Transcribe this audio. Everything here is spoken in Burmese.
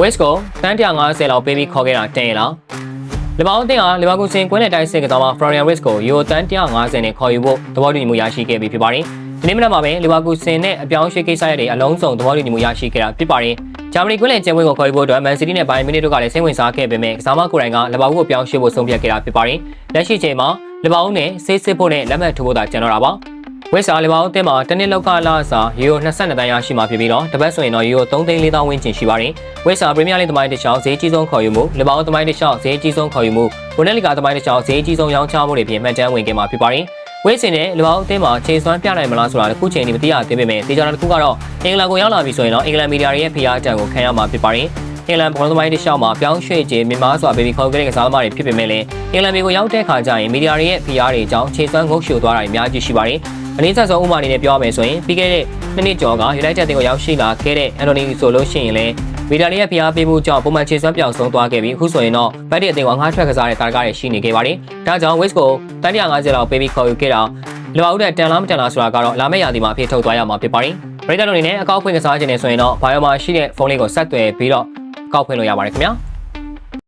West ကိုတန်း150လောက်ပေးပြီးခေါ်ခဲ့တာတင်ရလားလီဗာပူးအသင်းဟာလီဗာပူးစင်ကွင်းနဲ့တိုင်းစစ်ကစားမ Florian Wirtz ကိုယူရိုတန်း150နဲ့ခေါ်ယူဖို့သဘောတူညီမှုရရှိခဲ့ပြီးဖြစ်ပါတယ်ဒီနေ့မနက်မှာပဲလီဗာပူးစင်နဲ့အပြောင်းအရွှေ့ကိစ္စရတဲ့အလုံးစုံသဘောတူညီမှုရရှိခဲ့တာဖြစ်ပါတယ်ဂျာမနီကွင်းလယ်ကျဲပွဲကိုခေါ်ယူဖို့အတွက်မန်စီးတီးနဲ့ဘိုင်မီနစ်တို့ကလည်းစိတ်ဝင်စားခဲ့ပေမဲ့ကစားမကိုယ်တိုင်ကလီဗာပူးကိုပြောင်းရွှေ့ဖို့ဆုံးဖြတ်ခဲ့တာဖြစ်ပါတယ်လက်ရှိချိန်မှာလီဗာပူးနဲ့ဆေးစစ်ဖို့နဲ့လက်မှတ်ထိုးဖို့သာကျန်တော့တာပါ ဝက်ဆာလီဗာပူးအသင်းမှာတနစ်လောက်ကလာစာယူရို22တန်းရရှိမှာဖြစ်ပြီးတော့တပတ်ဆိုရင်တော့ယူရို3သိန်း4သောင်းဝန်းကျင်ရှိပါတယ်ဝက်ဆာပရီးမီးယားလိဂ်သမိုင်းတစ်ချောင်းဈေးကြီးဆုံးခေါ်ယူမှုလီဗာပူးသမိုင်းတစ်ချောင်းဈေးကြီးဆုံးခေါ်ယူမှုဘွန်ဒက်လီဂါသမိုင်းတစ်ချောင်းဈေးကြီးဆုံးရောင်းချမှုတွေဖြင့်မှတ်တမ်းဝင်ခဲ့မှာဖြစ်ပါတယ်ဝက်စင်နဲ့လီဗာပူးအသင်းမှာချိန်စွမ်းပြနိုင်မလားဆိုတာအခုချိန်ထိမသိရသေးပေမဲ့တေချာတာတစ်ခုကတော့အင်္ဂလန်ကိုရောက်လာပြီဆိုရင်တော့အင်္ဂလန်မီဒီယာတွေရဲ့ဖိအားတံကိုခံရမှာဖြစ်ပါတယ်အင်္ဂလန်ဘောလုံးသမိုင်းတစ်လျှောက်မှာပြောင်းရွှေ့ခြင်းမြန်မာစွာဘေဘီခေါ်ခဲ့တဲ့ကစားသမားတွေဖြစ်ပေမဲ့လည်းအင်္ဂလန်မျိုးကိုရောက်တဲ့ခါကျရင်မီဒီယာတွေရဲ့ဖိအားတွေအကြောင်းခြေစွမ်းငုပ်ရှို့သွားတာတွေအများကြီးရှိပါတယ်။ အနည်းဆက်ဆုံးဥပမာအနေနဲ့ပြောရမယ်ဆိုရင်ပြီးခဲ့တဲ့နှစ်နှစ်ကျော်က United တင်ကိုရောက်ရှိလာခဲ့တဲ့အန်တိုနီဆိုလို့ရှိရင်လည်းမီဒီယာတွေရဲ့ဖိအားပေးမှုကြောင့်ပုံမှန်ခြေစွမ်းပြောင်းဆုံးသွားခဲ့ပြီးအခုဆိုရင်တော့ဘတ်တီအတင်ကငှားထွက်ကစားတဲ့တာကားတွေရှိနေခဲ့ပါတယ်။ဒါကြောင့် West ကိုတန်150လောက်ပေးပြီးခေါ်ယူခဲ့တာလောအောက်တဲ့တန်လားမတန်လားဆိုတာကတော့လာမယ့်ရာသီမှာအဖြစ်ထုတ်သွားရမှာဖြစ်ပါတယ်။ပရိသတ်တို့အနေနဲ့အကောက်ဖွင့်ကစားခြင်းနဲ့ဆိုရင်တော့ဘာယောမှာရှိတဲ့ဖုန်းလေးကိုဆက်သွယ်ပြီးတော့အကောက်ဖွင့်လို့ရပါတယ်ခင်ဗျာ။